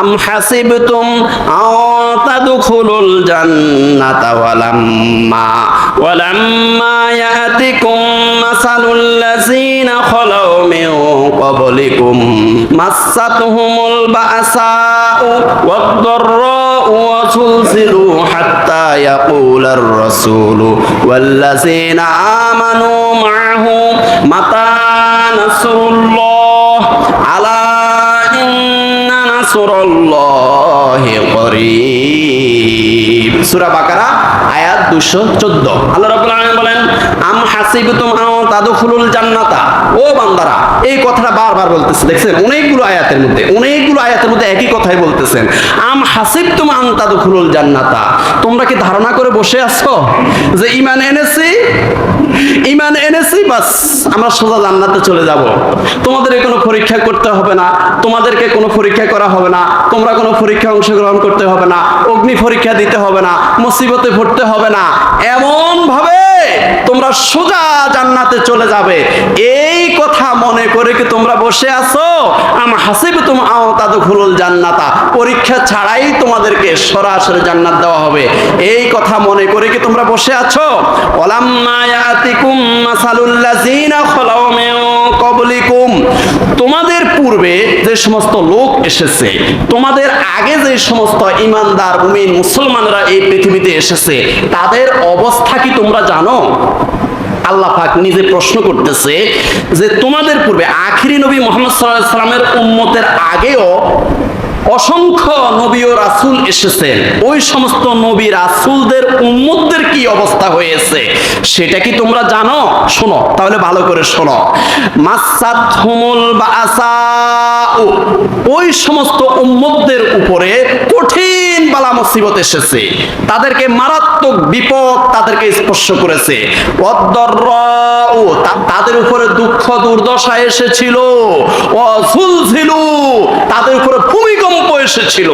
আম হাসিবতুম আও তাদখুলুল জান্নাতা ওয়ালাম্মা ওয়ালাম্মা ইয়াতিকুম মাসালুল লাযিনা খালাউ মিন ক্বাবলিকুম, মাসাতহুমুল বাসাউ ওয়াদ-দাররাউ ওয়া সুলসিলু হাত্তা ইয়াকুলার রাসূলু, ওয়াল্লাযিনা আমানু মা'হু মাতা নাসরুল্লাহ আলা নাসরুল্লাহি করিব। সূরা বাকারা আয়াত 214 আল্লাহ রাব্বুল আলামিন বলেন হাসিবতুম তোমরা কি ধারণা করে বসে আছো যে ঈমান এনেছি? ঈমান এনেছি, বাস আমরা সোজা জান্নাতে চলে যাব। তোমাদের কোনো পরীক্ষা করতে হবে না, তোমাদেরকে কোনো পরীক্ষা করা হবে না, তোমরা কোনো পরীক্ষা অংশগ্রহণ করতে হবে না, অগ্নি পরীক্ষা দিতে হবে না, মুসিবতে পড়তে হবে না। এমন তোমরা সোজা জান্নাতে চলে যাবে। এই কথা মনে করে কি তোমরা বসে আছো? আম হাসিব তুম আও তাদখুলুল জান্নাতা। পরীক্ষা ছাড়াই তোমাদেরকে সরাসরি জান্নাত দেওয়া হবে। এই কথা মনে করে কি তোমরা বসে আছো? ওলাম্মা ইয়াতিকুম মাসালুল ক্বাবলিকুম তোমাদের পূর্বে যে সমস্ত লোক এসেছে, তোমাদের আগে যে সমস্ত ইমানদার, মুমিন, মুসলমানরা এই পৃথিবীতে এসেছে, তাদের অবস্থা কি তোমরা জানো? আল্লাহ পাক নিজে প্রশ্ন করতেছে যে তোমাদের পূর্বে আখিরি নবী মোহাম্মদ সাল্লাহ সাল্লামের উম্মতের আগেও অসংখ্য নবী ও রাসূল এসেছেন ওই সমস্ত নবী রাসূলদের উম্মতদের কি অবস্থা হয়েছে? সেটা কি তোমরা জানো? শোনো, তাহলে ভালো করে শোনো। মাসাত হুমুল ওই সমস্ত উম্মতদের উপরে কঠিন বালা মুসিবত এসেছে। তাদেরকে মারাত্মক বিপদ তাদেরকে স্পর্শ করেছে। তাদের উপরে দুঃখ দুর্দশা এসেছিল। অঝুলঝিলু তাদের উপরে ভূমিকম্প এসেছিল।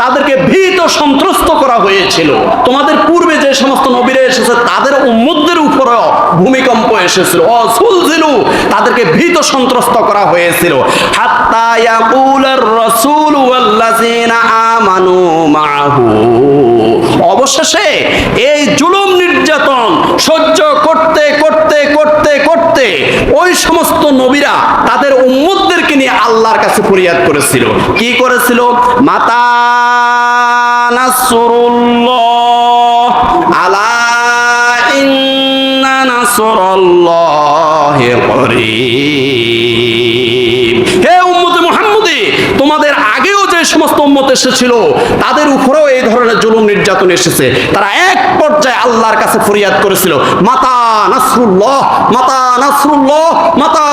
তাদেরকে ভীত সন্ত্রস্ত করা হয়েছিল। তোমাদের পূর্বে যে সমস্ত নবীরা এসেছে, তাদের উম্মতদের উপরেও ভূমিকম্প এসেছিল। অঝুলঝিলু তাদেরকে ভীত সন্ত্রস্ত করা হয়েছিল। হাত্তা ইয়াকুলার রাসূল ওয়াল্লাযিনা আমানু মাহু অবশেষে এই জুলুম নির্যাতন সহ্য করতে করতে করতে ওই সমস্ত নবীরা তাদের উম্মতদেরকে নিয়ে আল্লাহর কাছে ফরিয়াদ করেছিল। কি করেছিল? মাতা নাসরুল্লাহ আলা ইন্না নাসরুল্লাহি করিব হে উম্মতে মুহাম্মদী, তোমাদের আগেও যে সমস্ত উম্মত এসেছিল, তাদের উপরেও নির্যাতন এসেছে। তারা এক পর্যায়ে আল্লাহর কাছে ফরিয়াদ করেছিল মাতা নাসরুল্লাহ মাতা নাসরুল্লাহ মাতা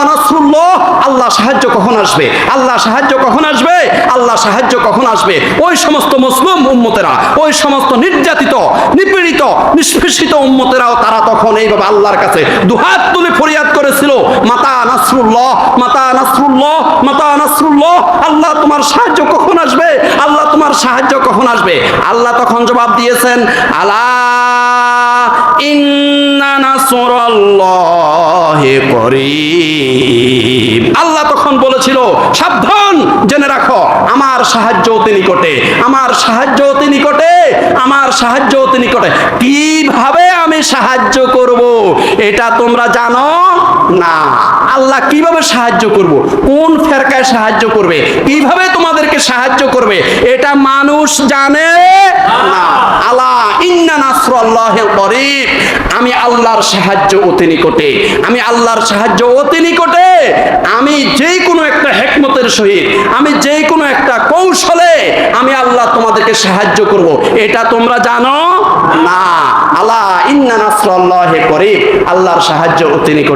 আল্লাহ সাহায্য কখন আসবে? আল্লাহ সাহায্য কখন আসবে? আল্লাহ সাহায্য কখন আসবে? ওই সমস্ত মুসলিম উম্মতেরা, ওই সমস্ত নির্যাতিত, নিপীড়িত, নিষ্পেষিত উম্মতেরাও তারা তখন এইভাবে আল্লাহর কাছে দুহাত তুলে ফরিয়াদ করেছিল। মাতা নাসরুল্লাহ মাতা নাসরুল্লাহ মাতা নাসরুল্লাহ, আল্লাহ তোমার সাহায্য কখন আসবে? আল্লাহ তোমার সাহায্য কখন আসবে? আল্লাহ তখন জবাব দিয়েছেন, আলা ইন্না নাসরাল্লাহি করিব আল্লাহ তখন বলেছিল, সাবধান, জেনে রাখো, আমার সাহায্য অতি নিকটে আমার সাহায্য অতি নিকটে আমার সাহায্য অতি নিকটে কীভাবে আমি সাহায্য করব? এটা তোমরা জানো? না। আল্লাহ কীভাবে সাহায্য করব? কোন ফেরকায় সাহায্য করবে? কীভাবে তোমাদেরকে সাহায্য করবে? এটা মানুষ জানে। না। আল্লাহ ইন্না নাসরাল্লাহি করিব আমি আল্লাহর সাহায্য অতি নিকটে। আমি আল্লাহর সাহায্য অতি নিকটে। আমি যে কোনো একটা হেকমতের সহিত আমি যে কোনো একটা কৌশলে আমি আল্লাহ তোমাদেরকে সাহায্য করব। এটা তোমরা জানো? না। আল্লাহ ইন্না নাসরাল্লাহি করিব আল্লাহর সাহায্য অতি নিকটে।